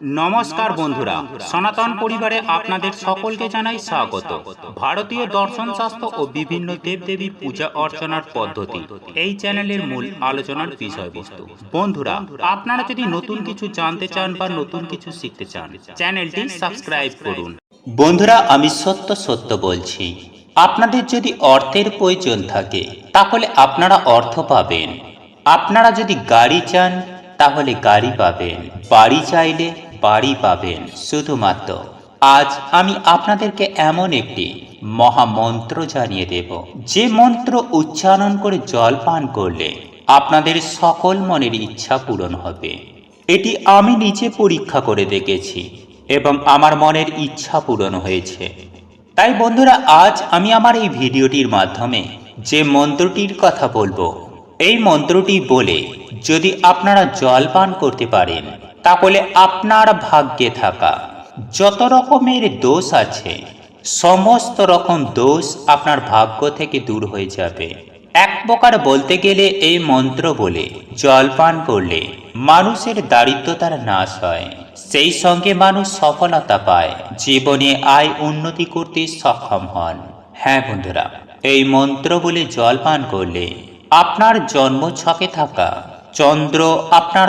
নমস্কার বন্ধুরা সনাতন পরিবারে আপনাদের সকলকে জানাই স্বাগত। ভারতীয় দর্শন শাস্ত্র ও বিভিন্ন দেবদেবী পূজা অর্চনার পদ্ধতি। এই চ্যানেলের মূল আলোচনার বিষয়বস্তু। বন্ধুরা আপনারা যদি নতুন কিছু জানতে চান বা নতুন কিছু শিখতে চান চ্যানেলটি সাবস্ক্রাইব করুন। বন্ধুরা আমি সত্য সত্য বলছি। আপনাদের যদি অর্থের প্রয়োজন থাকে তাহলে আপনারা অর্থ পাবেন। আপনারা যদি গাড়ি চান তাহলে গাড়ি পাবেন। বাড়ি চাইলে বাড়ি পাবেন। শুধুমাত্র আজ আমি আপনাদেরকে এমন একটি মহামন্ত্র জানিয়ে দেব। যে মন্ত্র উচ্চারণ করে জল পান করলে আপনাদের সকল মনের ইচ্ছা পূরণ হবে। এটি আমি নিজে পরীক্ষা করে দেখেছি এবং আমার মনের ইচ্ছা পূরণ হয়েছে। তাই বন্ধুরা, আজ আমি আমার এই ভিডিওটির মাধ্যমে যে মন্ত্রটির কথা বলব, এই মন্ত্রটি বলে যদি আপনারা জল পান করতে পারেন তাহলে আপনার ভাগ্যে থাকা। যত রকমের দোষ আছে, সমস্ত রকম দোষ আপনার ভাগ্য থেকে দূর হয়ে যাবে। এক প্রকার বলতে গেলে এই মন্ত্র বলে জল পান করলে মানুষের দারিদ্রতার নাশ হয়। সেই সঙ্গে মানুষ সফলতা পায়, জীবনে আয় উন্নতি করতে সক্ষম হন। হ্যাঁ বন্ধুরা, এই মন্ত্র বলে জল পান করলে আপনার জন্ম ছকে থাকা। চন্দ্র আপনার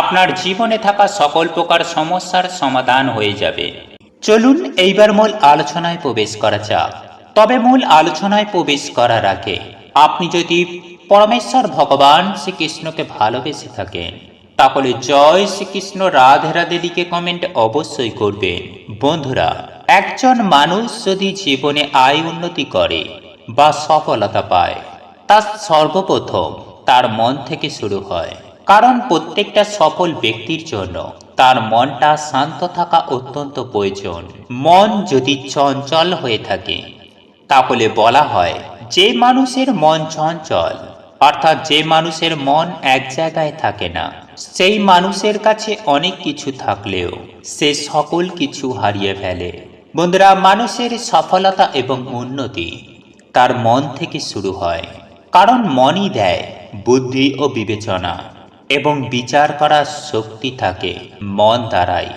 আপনার জীবনে থাকা সকল প্রকার সমস্যার সমাধান হয়ে যাবে। চলুন এইবার মূল আলোচনায় প্রবেশ করা যাক। তবে মূল আলোচনায় প্রবেশ করার আগে, আপনি যদি পরমেশ্বর ভগবান শ্রীকৃষ্ণকে ভালোবেসে থাকেন, তাহলে জয় শ্রীকৃষ্ণ রাধে রাধে লিখে কমেন্ট অবশ্যই করবেন। বন্ধুরা, একজন মানুষ যদি জীবনে আয় উন্নতি করে বা সফলতা পায় তা সর্বপ্রথম তার মন থেকে শুরু হয়। কারণ প্রত্যেকটা সফল ব্যক্তির জন্য তার মনটা শান্ত থাকা অত্যন্ত প্রয়োজন। মন যদি চঞ্চল হয়ে থাকে, তাহলে বলা হয় যে মানুষের মন চঞ্চল, অর্থাৎ যে মানুষের মন এক জায়গায় থাকে না, সেই মানুষের কাছে অনেক কিছু থাকলেও সে সকল কিছু হারিয়ে ফেলে। বন্ধুরা, মানুষের সফলতা এবং উন্নতি তার মন থেকে শুরু হয়, কারণ মনই দেয় বুদ্ধি ও বিবেচনা। এবং বিচার করার শক্তি থাকে মন দ্বারাই।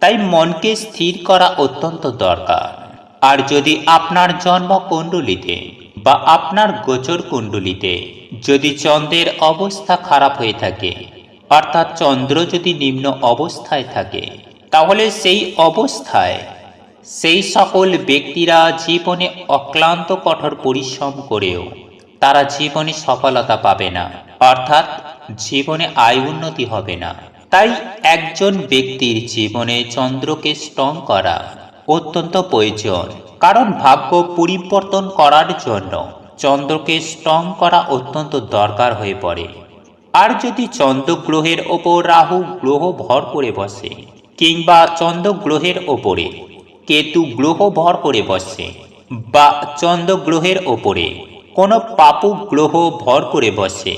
তাই মনকে স্থির করা অত্যন্ত দরকার। আর যদি আপনার জন্ম কুণ্ডলিতে বা আপনার গোচর কুণ্ডলিতে যদি চন্দ্রের অবস্থা খারাপ হয়ে থাকে, অর্থাৎ চন্দ্র যদি নিম্ন অবস্থায় থাকে, তাহলে সেই অবস্থায় সেই সকল ব্যক্তিরা জীবনে অক্লান্ত কঠোর পরিশ্রম করেও তারা জীবনে সফলতা পাবে না, অর্থাৎ জীবনে আয় উন্নতি হবে না। তাই একজন ব্যক্তির জীবনে চন্দ্রকে স্ট্রং করা অত্যন্ত প্রয়োজন, কারণ ভাগ্য পরিবর্তন করার জন্য চন্দ্রকে স্ট্রং করা অত্যন্ত দরকার হয়ে পড়ে। আর যদি চন্দ্র গ্রহের ওপর রাহু গ্রহ ভর করে বসে, কিংবা চন্দ্র গ্রহের ওপরে কেতু গ্রহ ভর করে বসে, বা চন্দ্র গ্রহের ওপরে কোনো পাপু গ্রহ ভর করে বসে।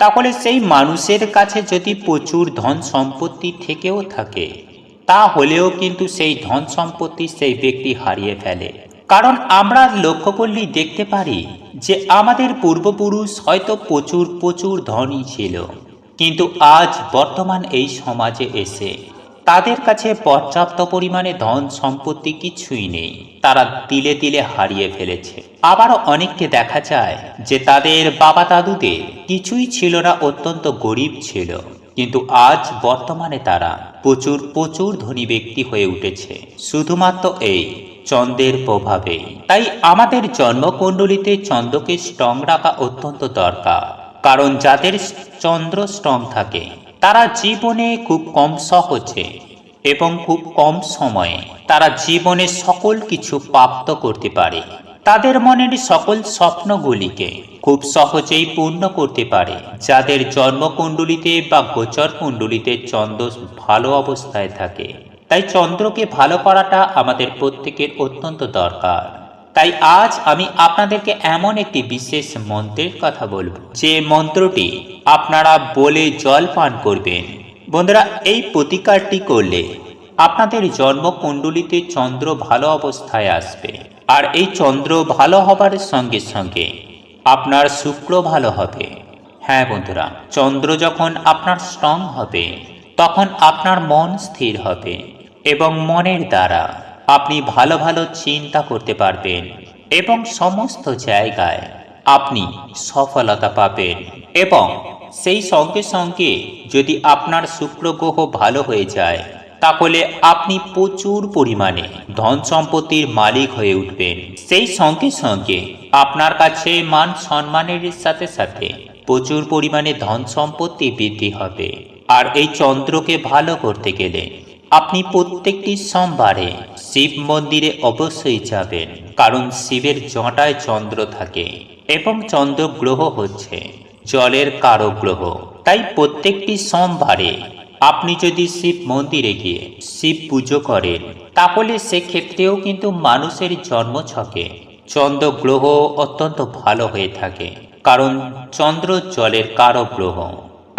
তাহলে সেই মানুষের কাছে যদি প্রচুর ধন সম্পত্তি থেকেও থাকে, তা হলেও কিন্তু সেই ধন সম্পত্তি সেই ব্যক্তি হারিয়ে ফেলে। কারণ আমরা লক্ষ্য করলেই দেখতে পারি যে আমাদের পূর্বপুরুষ হয়তো প্রচুর প্রচুর ধনই ছিল, কিন্তু আজ বর্তমান এই সমাজে এসে তাদের কাছে পর্যাপ্ত পরিমাণে ধন সম্পত্তি কিছুই নেই। তারা তিলে তিলে হারিয়ে ফেলেছে। আবারও অনেককে দেখা যায় যে তাদের বাবা দাদুদের কিছুই ছিল না, অত্যন্ত গরিব ছিল। কিন্তু আজ বর্তমানে তারা প্রচুর প্রচুর ধনী ব্যক্তি হয়ে উঠেছে। শুধুমাত্র এই চন্দ্রের প্রভাবে। তাই আমাদের জন্মকুণ্ডলিতে চন্দ্রকে স্ট্রং রাখা অত্যন্ত দরকার। কারণ যাদের চন্দ্র স্ট্রং থাকে তারা জীবনে খুব কম সহজে এবং খুব কম সময়ে তারা জীবনে সকল কিছু প্রাপ্ত করতে পারে। তাদের মনের সকল স্বপ্নগুলিকে খুব সহজেই পূর্ণ করতে পারে, যাদের জন্মকুণ্ডলিতে বা গোচর কুণ্ডলিতে চন্দ্র ভালো অবস্থায় থাকে। তাই চন্দ্রকে ভালো করাটা আমাদের প্রত্যেকের অত্যন্ত দরকার। তাই আজ আমি আপনাদেরকে এমন একটি বিশেষ মন্ত্রের কথা বলব। যে মন্ত্রটি আপনারা বলে জল পান করবেন। বন্ধুরা, এই প্রতিকারটি করলে আপনাদের জন্মকুণ্ডলিতে চন্দ্র ভালো অবস্থায় আসবে। আর এই চন্দ্র ভালো হবার সঙ্গে সঙ্গে আপনার শুক্র ভালো হবে। হ্যাঁ বন্ধুরা, চন্দ্র যখন আপনার স্ট্রং হবে, তখন আপনার মন স্থির হবে এবং মনের দ্বারা আপনি ভালো ভালো চিন্তা করতে পারবেন এবং সমস্ত জায়গায় আপনি সফলতা পাবেন। এবং সেই সঙ্গে সঙ্গে যদি আপনার শুক্র গ্রহ ভালো হয়ে যায়, তাহলে আপনি প্রচুর পরিমাণে ধন সম্পত্তির মালিক হয়ে উঠবেন। সেই সঙ্গে সঙ্গে আপনার কাছে মান সম্মানের সাথে সাথে প্রচুর পরিমাণে ধন সম্পত্তি বৃদ্ধি হবে। আর এই চন্দ্রকে ভালো করতে গেলে আপনি প্রত্যেকটি সোমবারে শিব মন্দিরে অবশ্যই যাবেন, কারণ শিবের জটায় চন্দ্র থাকে এবং চন্দ্র গ্রহ হচ্ছে জলের কারক গ্রহ তাই প্রত্যেকটি সোমবারে আপনি যদি শিব মন্দিরে গিয়ে শিব পুজো করেন, তাহলে সেক্ষেত্রেও কিন্তু মানুষের জন্মছকে চন্দ্র গ্রহ অত্যন্ত ভালো হয়ে থাকে, কারণ চন্দ্র জলের কারক গ্রহ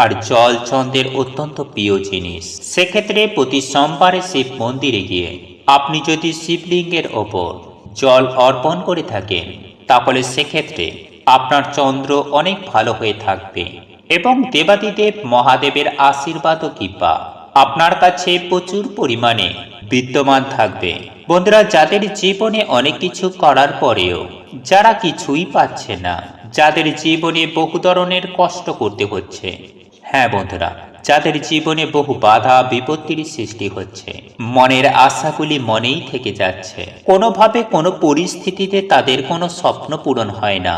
আর জল চন্দ্রের অত্যন্ত প্রিয় জিনিস। সেক্ষেত্রে প্রতি সোমবারে শিব মন্দিরে গিয়ে আপনি যদি শিবলিঙ্গের ওপর জল অর্পণ করে থাকেন, তাহলে সেক্ষেত্রে আপনার চন্দ্র অনেক ভালো হয়ে থাকবে এবং দেবাদিদেব মহাদেবের আশীর্বাদ ও কৃপা আপনার কাছে প্রচুর পরিমাণে বিদ্যমান থাকবে। বন্ধুরা, যাদের জীবনে অনেক কিছু করার পরেও যারা কিছুই পাচ্ছে না, যাদের জীবনে বহু ধরনের কষ্ট করতে হচ্ছে। হ্যাঁ বন্ধুরা যাদের জীবনে বহু বাধা, বিপত্তির সৃষ্টি হচ্ছে, মনের আশাগুলি মনেই থেকে যাচ্ছে। কোনোভাবে কোনো পরিস্থিতিতে তাদের কোনো স্বপ্ন পূরণ হয় না।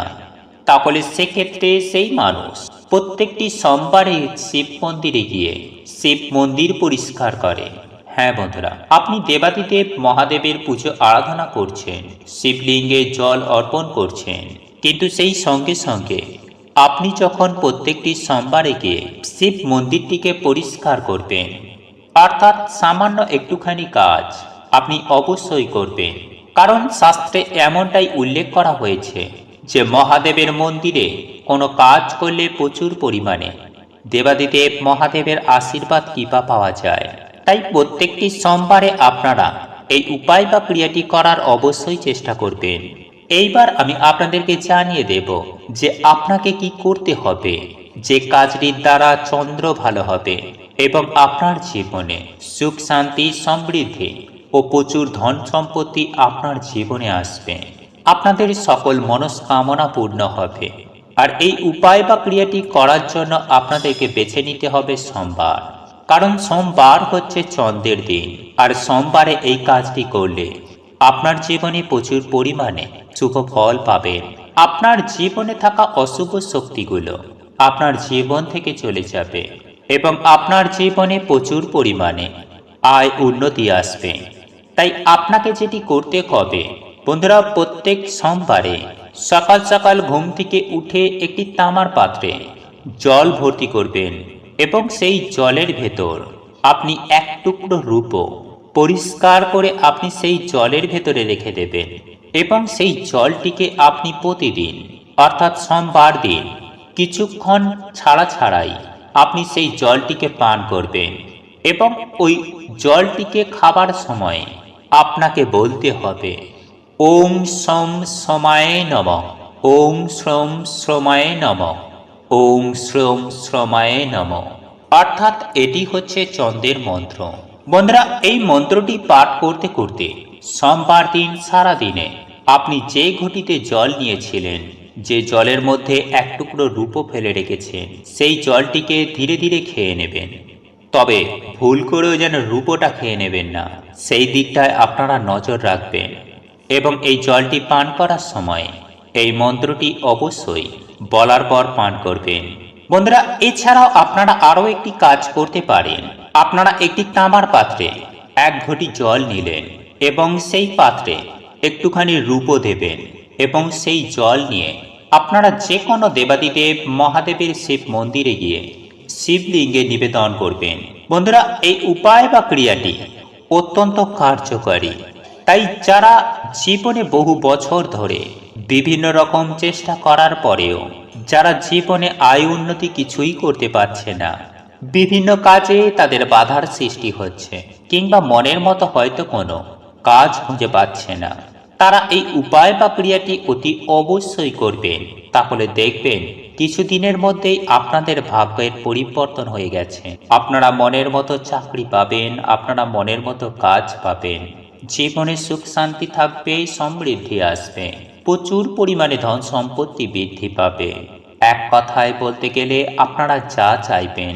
তাহলে সেক্ষেত্রে সেই মানুষ প্রত্যেকটি সোমবারে শিব মন্দিরে গিয়ে শিব মন্দির পরিষ্কার করে। হ্যাঁ বন্ধুরা, আপনি দেবাদিদেব মহাদেবের পুজো আরাধনা করছেন, শিবলিঙ্গে জল অর্পণ করছেন, কিন্তু সেই সঙ্গে সঙ্গে আপনি যখন প্রত্যেকটি সোমবারে গিয়ে শিব মন্দিরটিকে পরিষ্কার করবেন, অর্থাৎ সামান্য একটুখানি কাজ আপনি অবশ্যই করবেন। কারণ শাস্ত্রে এমনটাই উল্লেখ করা হয়েছে যে মহাদেবের মন্দিরে কোনো কাজ করলে প্রচুর পরিমাণে দেবাদিদেব মহাদেবের আশীর্বাদ কৃপা পাওয়া যায়। তাই প্রত্যেকটি সোমবারে আপনারা এই উপায় বা ক্রিয়াটি করার অবশ্যই চেষ্টা করবেন। এইবার আমি আপনাদেরকে জানিয়ে দেব যে আপনাকে কি করতে হবে, যে কাজটির দ্বারা চন্দ্র ভালো হবে এবং আপনার জীবনে সুখ, শান্তি, সমৃদ্ধি ও প্রচুর ধন সম্পত্তি আপনার জীবনে আসবে। আপনাদের সকল মনস্কামনা পূর্ণ হবে। আর এই উপায় বা ক্রিয়াটি করার জন্য আপনাদেরকে বেছে নিতে হবে সোমবার। কারণ সোমবার হচ্ছে চন্দ্রের দিন, আর সোমবারে এই কাজটি করলে আপনার জীবনে প্রচুর পরিমাণে শুভ ফল পাবেন আপনার জীবনে থাকা অশুভ শক্তিগুলো আপনার জীবন থেকে চলে যাবে এবং আপনার জীবনে প্রচুর পরিমাণে আয় উন্নতি আসবে। তাই আপনাকে যেটি করতে হবে, বন্ধুরা, প্রত্যেক সোমবারে সকাল সকাল ঘুম থেকে উঠে একটি তামার পাত্রে জল ভর্তি করবেন এবং সেই জলের ভেতর আপনি এক টুকরো রূপো পরিষ্কার করে আপনি সেই জলের ভেতরে রেখে দেবেন এবং সেই জলটিকে আপনি প্রতিদিন, অর্থাৎ সোমবার দিন, কিছুক্ষণ ছাড়া ছাড়াই আপনি সেই জলটিকে পান করবেন এবং ওই জলটিকে খাবার সময় আপনাকে বলতে হবে, ওম সম সমায় নম, ওম শ্রম শ্রমায় নম, ওম শ্রম শ্রমায় নম। অর্থাৎ এটি হচ্ছে চন্দ্রের মন্ত্র। বন্ধুরা, এই মন্ত্রটি পাঠ করতে করতে সোমবার দিন সারা দিনে আপনি যে ঘটিতে জল নিয়েছিলেন, যে জলের মধ্যে এক টুকরো রূপো ফেলে রেখেছেন, সেই জলটিকে ধীরে ধীরে খেয়ে নেবেন। তবে ভুল করেও যেন রূপোটা খেয়ে নেবেন না, সেই দিকটায় আপনারা নজর রাখবেন। এবং এই জলটি পান করার সময় এই মন্ত্রটি অবশ্যই বলার পর পান করবেন। বন্ধুরা, এছাড়াও আপনারা আরও একটি কাজ করতে পারেন। আপনারা একটি তামার পাত্রে এক ঘটি জল নিলেন এবং সেই পাত্রে একটুখানি রূপো দেবেন এবং সেই জল নিয়ে আপনারা যে কোনো দেবাদিদেব মহাদেবের শিব মন্দিরে গিয়ে শিবলিঙ্গে নিবেদন করবেন। বন্ধুরা, এই উপায় বা ক্রিয়াটি অত্যন্ত কার্যকারী। তাই যারা জীবনে বহু বছর ধরে বিভিন্ন রকম চেষ্টা করার পরেও যারা জীবনে আয় উন্নতি কিছুই করতে পারছে না বিভিন্ন কাজে তাদের বাধার সৃষ্টি হচ্ছে, কিংবা মনের মতো হয়তো কোনো কাজ খুঁজে পাচ্ছে না। তারা এই উপায় বা ক্রিয়াটি অতি অবশ্যই করবেন, তাহলে দেখবেন কিছুদিনের মধ্যেই আপনাদের ভাগ্যের পরিবর্তন হয়ে গেছে। আপনারা মনের মতো চাকরি পাবেন, আপনারা মনের মতো কাজ পাবেন। জীবনে সুখ শান্তি থাকবে, সমৃদ্ধি আসবে, প্রচুর পরিমাণে ধন সম্পত্তি বৃদ্ধি পাবে। এক কথায় বলতে গেলে আপনারা যা চাইবেন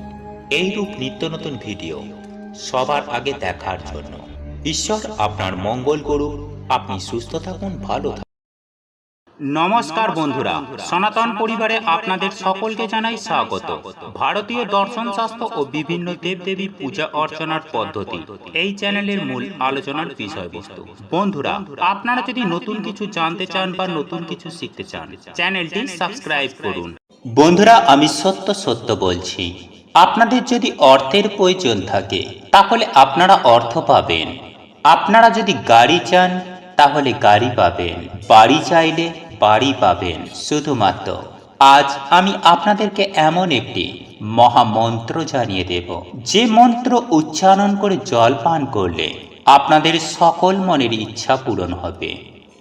এইরূপ নিত্য নতুন ভিডিও সবার আগে দেখার জন্য। ঈশ্বর আপনার মঙ্গল করুক। আপনি সুস্থ থাকুন ভালো থাকুন। নমস্কার বন্ধুরা সনাতন পরিবারে আপনাদের সকলকে জানাই স্বাগত। ভারতীয় দর্শন শাস্ত্র ও বিভিন্ন দেবদেবী পূজা অর্চনার পদ্ধতি এই চ্যানেলের মূল আলোচনার বিষয়বস্তু। বন্ধুরা আপনারা যদি নতুন কিছু জানতে চান বা নতুন কিছু শিখতে চান চ্যানেলটি সাবস্ক্রাইব করুন। বন্ধুরা আমি সত্য সত্য বলছি। আপনাদের যদি অর্থের প্রয়োজন থাকে, তাহলে আপনারা অর্থ পাবেন। আপনারা যদি গাড়ি চান, তাহলে গাড়ি পাবেন। বাড়ি চাইলে বাড়ি পাবেন। শুধুমাত্র আজ আমি আপনাদেরকে এমন একটি মহামন্ত্র জানিয়ে দেব। যে মন্ত্র উচ্চারণ করে জল পান করলে আপনাদের সকল মনের ইচ্ছা পূরণ হবে।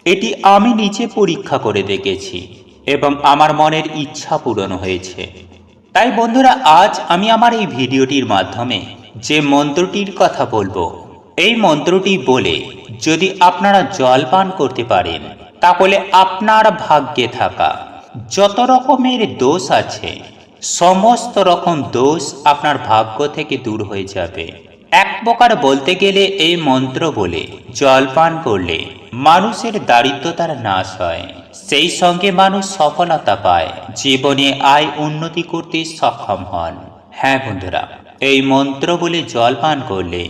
এটি আমি নিজে পরীক্ষা করে দেখেছি এবং আমার মনের ইচ্ছা পূরণ হয়েছে। তাই বন্ধুরা, আজ আমি আমার এই ভিডিওটির মাধ্যমে যে মন্ত্রটির কথা বলব, এই মন্ত্রটি বলে যদি আপনারা জল পান করতে পারেন, তাহলে আপনার ভাগ্যে থাকা যত রকমের দোষ আছে, সমস্ত রকম দোষ আপনার ভাগ্য থেকে দূর হয়ে যাবে। এক প্রকার বলতে গেলে এই মন্ত্র বলে, জল পান করলে মানুষের দারিদ্রতার নাশ হয়। সেই সঙ্গে মানুষ সফলতা পায়, জীবনে আয় উন্নতি করতে সক্ষম হন। হ্যাঁ বন্ধুরা, এই মন্ত্র বলে জল পান করলে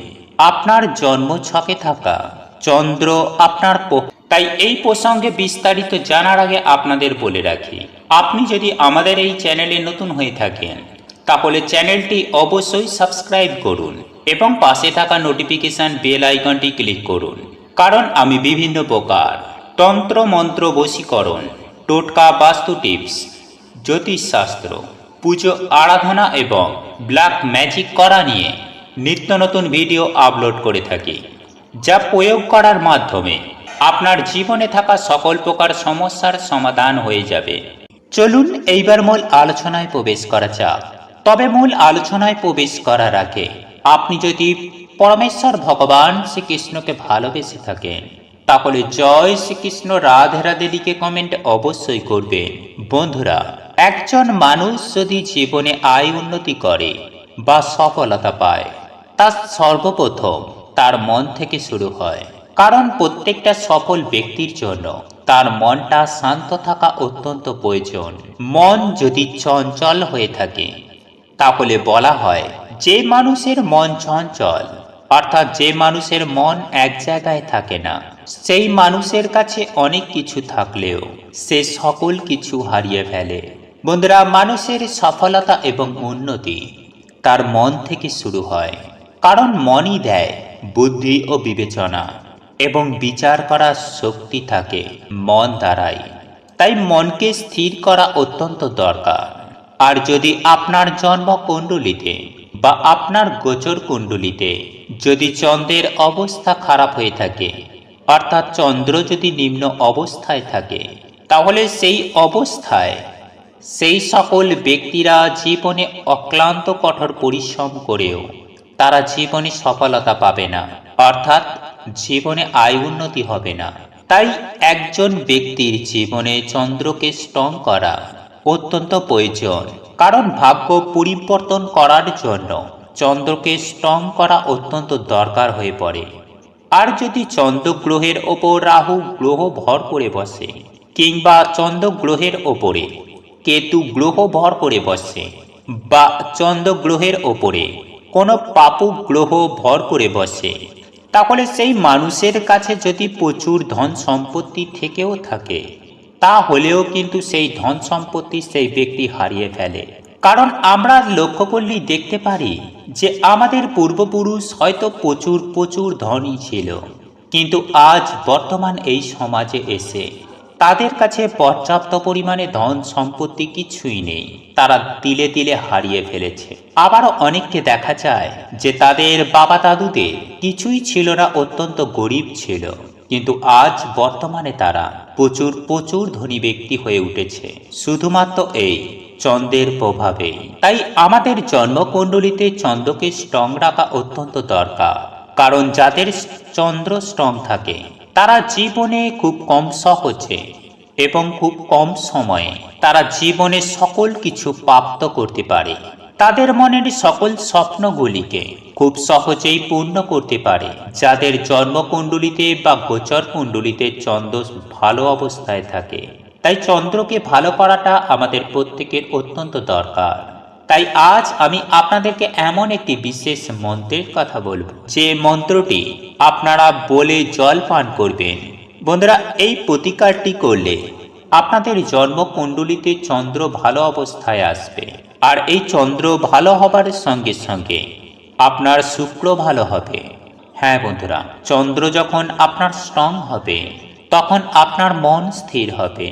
আপনার জন্ম ছকে থাকা, চন্দ্র আপনার তাই এই প্রসঙ্গে বিস্তারিত জানার আগে আপনাদের বলে রাখি, আপনি যদি আমাদের এই চ্যানেলে নতুন হয়ে থাকেন, তাহলে চ্যানেলটি অবশ্যই সাবস্ক্রাইব করুন এবং পাশে থাকা নোটিফিকেশন বেল আইকনটি ক্লিক করুন, কারণ আমি বিভিন্ন প্রকার তন্ত্র মন্ত্র বশীকরণ টোটকা বাস্তু টিপস, জ্যোতিষশাস্ত্র, পুজো আরাধনা এবং ব্ল্যাক ম্যাজিক করা নিয়ে নিত্য নতুন ভিডিও আপলোড করে থাকি, যা প্রয়োগ করার মাধ্যমে আপনার জীবনে থাকা সকল প্রকার সমস্যার সমাধান হয়ে যাবে। চলুন এইবার মূল আলোচনায় প্রবেশ করা যাক। তবে মূল আলোচনায় প্রবেশ করার আগে আপনি যদি পরমেশ্বর ভগবান শ্রীকৃষ্ণকে ভালোবেসে থাকেন তাহলে জয় শ্রীকৃষ্ণ রাধে রাধে লিখে কমেন্ট অবশ্যই করবেন। বন্ধুরা, একজন মানুষ যদি জীবনে আয় উন্নতি করে বা সফলতা পায়, তা সর্বপ্রথম তার মন থেকে শুরু হয়। কারণ প্রত্যেকটা সফল ব্যক্তির জন্য তার মনটা শান্ত থাকা অত্যন্ত প্রয়োজন। মন যদি চঞ্চল হয়ে থাকে, তাহলে বলা হয় যে মানুষের মন চঞ্চল অর্থাৎ যে মানুষের মন এক জায়গায় থাকে না, সেই মানুষের কাছে অনেক কিছু থাকলেও সে সকল কিছু হারিয়ে ফেলে। বন্ধুরা, মানুষের সফলতা এবং উন্নতি তার মন থেকে শুরু হয়। কারণ মনই দেয়, বুদ্ধি ও বিবেচনা এবং বিচার করার শক্তি থাকে মন দ্বারাই। তাই মনকে স্থির করা অত্যন্ত দরকার। আর যদি আপনার জন্ম কুণ্ডলিতে বা আপনার গোচর কুণ্ডলিতে যদি চন্দ্রের অবস্থা খারাপ হয়ে থাকে, অর্থাৎ চন্দ্র যদি নিম্ন অবস্থায় থাকে, তাহলে সেই অবস্থায় সেই সকল ব্যক্তিরা জীবনে অক্লান্ত কঠোর পরিশ্রম করেও তারা জীবনে সফলতা পাবে না, অর্থাৎ জীবনে আয় উন্নতি হবে না। তাই একজন ব্যক্তির জীবনে চন্দ্রকে স্ট্রং করা অত্যন্ত প্রয়োজন। কারণ ভাগ্য পরিবর্তন করার জন্য চন্দ্রকে স্ট্রং করা অত্যন্ত দরকার হয়ে পড়ে। আর যদি চন্দ্র গ্রহের ওপর রাহু গ্রহ ভর করে বসে, কিংবা চন্দ্র গ্রহের ওপরে কেতু গ্রহ ভর করে বসে, বা চন্দ্র গ্রহের ওপরে কোনো পাপু গ্রহ ভর করে বসে, তাহলে সেই মানুষের কাছে যদি প্রচুর ধন সম্পত্তি থেকেও থাকে তাহলেও কিন্তু সেই ধন সম্পত্তি সেই ব্যক্তি হারিয়ে ফেলে। কারণ আমরা লক্ষ্য করলেই দেখতে পারি যে আমাদের পূর্বপুরুষ হয়তো প্রচুর প্রচুর ধনই ছিল। কিন্তু আজ বর্তমান এই সমাজে এসে তাদের কাছে পর্যাপ্ত পরিমাণে ধন সম্পত্তি কিছুই নেই। তারা তিলে তিলে হারিয়ে ফেলেছে। আবারও অনেককে দেখা যায় যে তাদের বাবা দাদুদের কিছুই ছিল না, অত্যন্ত গরিব ছিল। কিন্তু আজ বর্তমানে তারা প্রচুর প্রচুর ধনী ব্যক্তি হয়ে উঠেছে। শুধুমাত্র এই চন্দ্রের প্রভাবে তাই আমাদের জন্মকুণ্ডলিতে চন্দ্রকে স্ট্রং রাখা অত্যন্ত দরকার। কারণ যাদের চন্দ্র স্ট্রং থাকে, তারা জীবনে খুব কম সহজে এবং খুব কম সময়ে তারা জীবনে সকল কিছু প্রাপ্ত করতে পারে। তাদের মনের সকল স্বপ্নগুলিকে খুব সহজেই পূর্ণ করতে পারে। যাদের জন্মকুণ্ডলিতে বা গোচর কুণ্ডলিতে চন্দ্র ভালো অবস্থায় থাকে। তাই চন্দ্রকে ভালো করাটা আমাদের প্রত্যেকের অত্যন্ত দরকার। তাই আজ আমি আপনাদেরকে এমন একটি বিশেষ মন্ত্রের কথা বলব। যে মন্ত্রটি আপনারা বলে জল পান করবেন। বন্ধুরা, এই প্রতিকারটি করলে আপনাদের জন্মকুণ্ডলিতে চন্দ্র ভালো অবস্থায় আসবে। আর এই চন্দ্র ভালো হবার সঙ্গে সঙ্গে আপনার শুক্র ভালো হবে। হ্যাঁ বন্ধুরা, চন্দ্র যখন আপনার স্ট্রং হবে, তখন আপনার মন স্থির হবে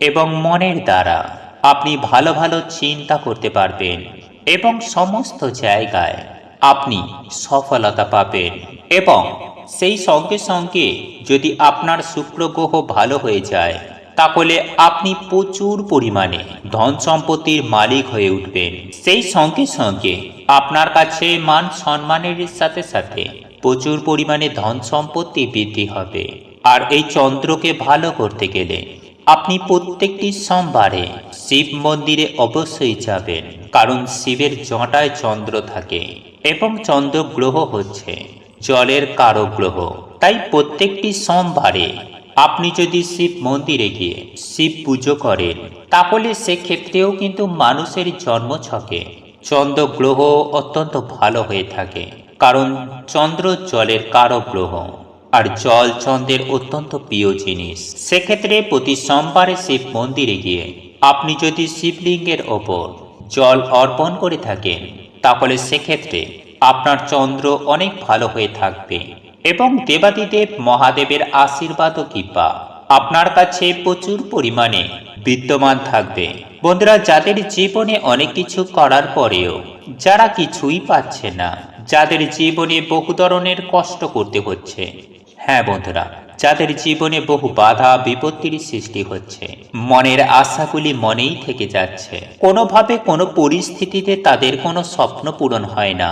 এবং মনের দ্বারা আপনি ভালো ভালো চিন্তা করতে পারবেন এবং সমস্ত জায়গায় আপনি সফলতা পাবেন এবং সেই সঙ্গে সঙ্গে যদি আপনার শুক্র গ্রহ ভালো হয়ে যায় তাহলে আপনি প্রচুর পরিমাণে ধন সম্পত্তির মালিক হয়ে উঠবেন। সেই সঙ্গে সঙ্গে আপনার কাছে মান সম্মানের সাথে সাথে প্রচুর পরিমাণে ধন সম্পত্তি বৃদ্ধি হবে। আর এই চন্দ্রকে ভালো করতে গেলে আপনি প্রত্যেকটি সোমবারে শিব মন্দিরে অবশ্যই যাবেন, কারণ শিবের জটায় চন্দ্র থাকে এবং চন্দ্র গ্রহ হচ্ছে জলের কারক গ্রহ তাই প্রত্যেকটি সোমবারে আপনি যদি শিব মন্দিরে গিয়ে শিব পুজো করেন, তাহলে সেক্ষেত্রেও কিন্তু মানুষের জন্ম ছকে চন্দ্র গ্রহ অত্যন্ত ভালো হয়ে থাকে। কারণ চন্দ্র জলের কারক গ্রহ আর জল চন্দ্রের অত্যন্ত প্রিয় জিনিস। সেক্ষেত্রে প্রতি সোমবারে শিব মন্দিরে গিয়ে আপনি যদি শিবলিঙ্গের ওপর জল অর্পণ করে থাকেন, তাহলে সেক্ষেত্রে আপনার চন্দ্র অনেক ভালো হয়ে থাকবে। এবং দেবাদিদেব মহাদেবের আশীর্বাদ ও কৃপা আপনার কাছে প্রচুর পরিমাণে বিদ্যমান থাকবে। বন্ধুরা, যাদের জীবনে অনেক কিছু করার পরেও যারা কিছুই পাচ্ছে না, যাদের জীবনে বহু ধরনের কষ্ট করতে হচ্ছে হ্যাঁ বন্ধুরা, যাদের জীবনে বহু বাধা বিপত্তির সৃষ্টি হচ্ছে, মনের আশাগুলি মনেই থেকে যাচ্ছে। কোনোভাবে কোনো পরিস্থিতিতে তাদের কোনো স্বপ্ন পূরণ হয় না।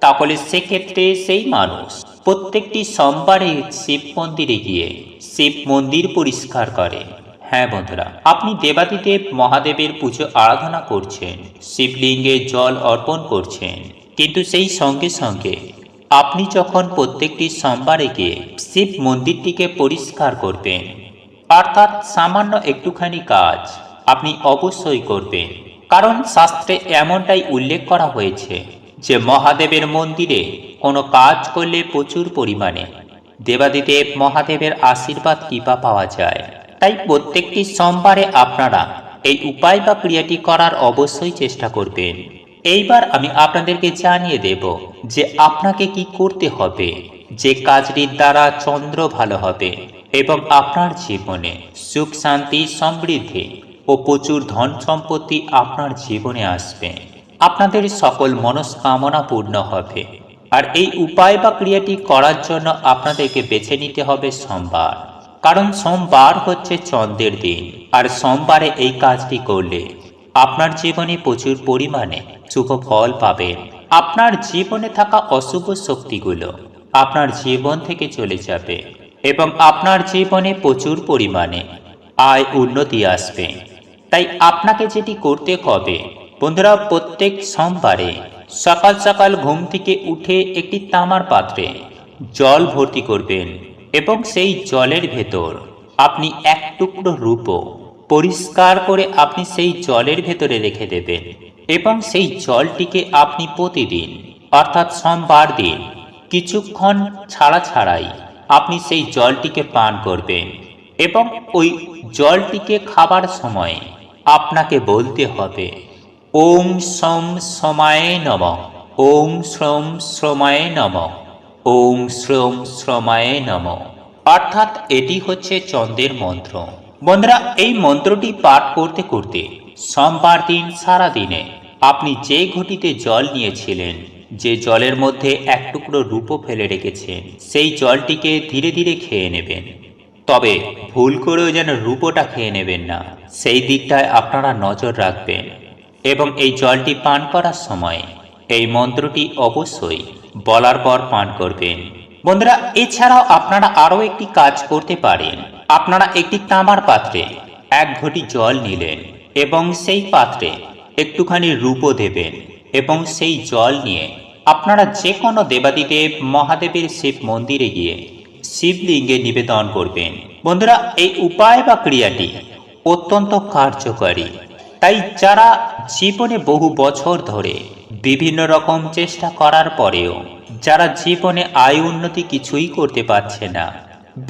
তাহলে সেক্ষেত্রে সেই মানুষ প্রত্যেকটি সোমবারে শিব মন্দিরে গিয়ে শিব মন্দির পরিষ্কার করে। হ্যাঁ বন্ধুরা, আপনি দেবাদিদেব মহাদেবের পুজো আরাধনা করছেন, শিবলিঙ্গে জল অর্পণ করছেন। কিন্তু সেই সঙ্গে সঙ্গে আপনি যখন প্রত্যেকটি সোমবারে গিয়ে শিব মন্দিরটিকে পরিষ্কার করবেন, অর্থাৎ সামান্য একটুখানি কাজ আপনি অবশ্যই করবেন। কারণ শাস্ত্রে এমনটাই উল্লেখ করা হয়েছে যে মহাদেবের মন্দিরে কোনো কাজ করলে প্রচুর পরিমাণে, দেবাদিদেব মহাদেবের আশীর্বাদ কৃপা পাওয়া যায়। তাই প্রত্যেকটি সোমবারে আপনারা এই উপায় বা ক্রিয়াটি করার অবশ্যই চেষ্টা করবেন। এইবার আমি আপনাদেরকে জানিয়ে দেব যে আপনাকে কি করতে হবে, যে কাজটির দ্বারা চন্দ্র ভালো হবে এবং আপনার জীবনে সুখ, শান্তি, সমৃদ্ধি ও প্রচুর ধন সম্পত্তি আপনার জীবনে আসবে। আপনাদের সকল মনস্কামনা পূর্ণ হবে। আর এই উপায় বা ক্রিয়াটি করার জন্য আপনাদেরকে বেছে নিতে হবে সোমবার। কারণ সোমবার হচ্ছে চন্দ্রের দিন, আর সোমবারে এই কাজটি করলে আপনার জীবনে প্রচুর পরিমাণে শুভ ফল পাবেন। আপনার জীবনে থাকা অশুভ শক্তিগুলো আপনার জীবন থেকে চলে যাবে এবং আপনার জীবনে প্রচুর পরিমাণে আয় উন্নতি আসবে। তাই আপনাকে যেটি করতে হবে বন্ধুরা, প্রত্যেক সোমবারে সকাল সকাল ঘুম থেকে উঠে একটি তামার পাত্রে জল ভর্তি করবেন এবং সেই জলের ভেতর আপনি এক টুকরো রূপো পরিষ্কার করে আপনি সেই জলের ভেতরে রেখে দেবেন এবং সেই জলটিকে আপনি প্রতিদিন, অর্থাৎ সোমবার দিন, কিছুক্ষণ ছাড়া ছাড়াই আপনি সেই জলটিকে পান করবেন এবং ওই জলটিকে খাবার সময় আপনাকে বলতে হবে ওম সম সমায় নম। ওম শ্রম শ্রমায় নম। ওম শ্রম শ্রমায় নম। অর্থাৎ এটি হচ্ছে চন্দ্রের মন্ত্র। বন্ধুরা, এই মন্ত্রটি পাঠ করতে করতে সোমবার দিন সারা দিনে আপনি যে ঘটিতে জল নিয়েছিলেন, যে জলের মধ্যে এক টুকরো রূপো ফেলে রেখেছেন, সেই জলটিকে ধীরে ধীরে খেয়ে নেবেন। তবে ভুল করেও যেন রূপোটা খেয়ে নেবেন না। সেই দিকটায় আপনারা নজর রাখবেন। এবং এই জলটি পান করার সময় এই মন্ত্রটি অবশ্যই বলার পর পান করবেন। বন্ধুরা, এছাড়াও আপনারা আরও একটি কাজ করতে পারেন। আপনারা একটি তামার পাত্রে এক ঘটি জল নিলেন এবং সেই পাত্রে একটুখানি রূপো দেবেন এবং সেই জল নিয়ে আপনারা যে কোনো দেবাদিদেব মহাদেবের শিব মন্দিরে গিয়ে শিবলিঙ্গে নিবেদন করবেন। বন্ধুরা, এই উপায় বা ক্রিয়াটি অত্যন্ত কার্যকরী। তাই যারা জীবনে বহু বছর ধরে বিভিন্ন রকম চেষ্টা করার পরেও যারা জীবনে আয় উন্নতি কিছুই করতে পারছে না,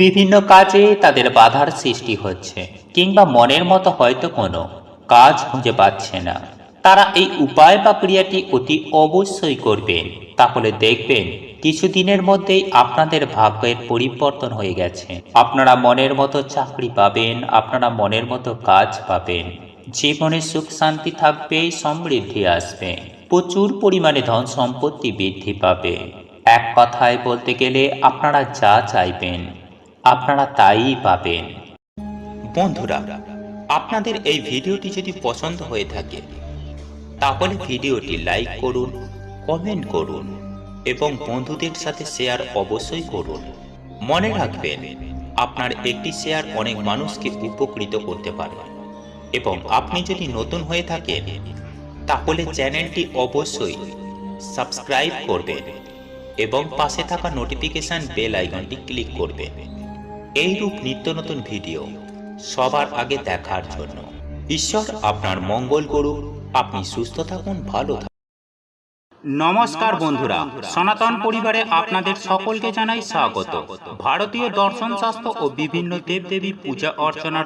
বিভিন্ন কাজে তাদের বাধার সৃষ্টি হচ্ছে কিংবা মনের মতো হয়তো কোনো কাজ খুঁজে পাচ্ছে না। তারা এই উপায় বা ক্রিয়াটি অতি অবশ্যই করবেন, তাহলে দেখবেন কিছুদিনের মধ্যেই আপনাদের ভাগ্যের পরিবর্তন হয়ে গেছে। আপনারা মনের মতো চাকরি পাবেন, আপনারা মনের মতো কাজ পাবেন। জীবনে সুখ শান্তি থাকবে, সমৃদ্ধি আসবে। প্রচুর পরিমাণে ধন সম্পত্তি বৃদ্ধি পাবে। এক কথায় বলতে গেলে আপনারা যা চাইবেন, আপনারা তাই পাবেন। বন্ধুরা, আপনাদের এই ভিডিওটি যদি পছন্দ হয়ে থাকে, তাহলে ভিডিওটি লাইক করুন, কমেন্ট করুন এবং বন্ধুদের সাথে শেয়ার অবশ্যই করুন। মনে রাখবেন, আপনার একটি শেয়ার অনেক মানুষকে উপকৃত করতে পারে। এবং আপনি যদি নতুন হয়ে থাকেন, তাহলে চ্যানেলটি অবশ্যই সাবস্ক্রাইব করবেন এবং পাশে থাকা নোটিফিকেশন বেল আইকনটি ক্লিক করবেন। এইরূপ নিত্য নতুন ভিডিও সবার আগে দেখার জন্য। ঈশ্বর আপনার মঙ্গল করুক। আপনি সুস্থ থাকুন, ভালো থাকুন। নমস্কার বন্ধুরা, সনাতন পরিবারে আপনাদের সকলকে জানাই স্বাগত। ভারতীয় দর্শন শাস্ত্র ও বিভিন্ন দেবদেবী পূজা অর্চনার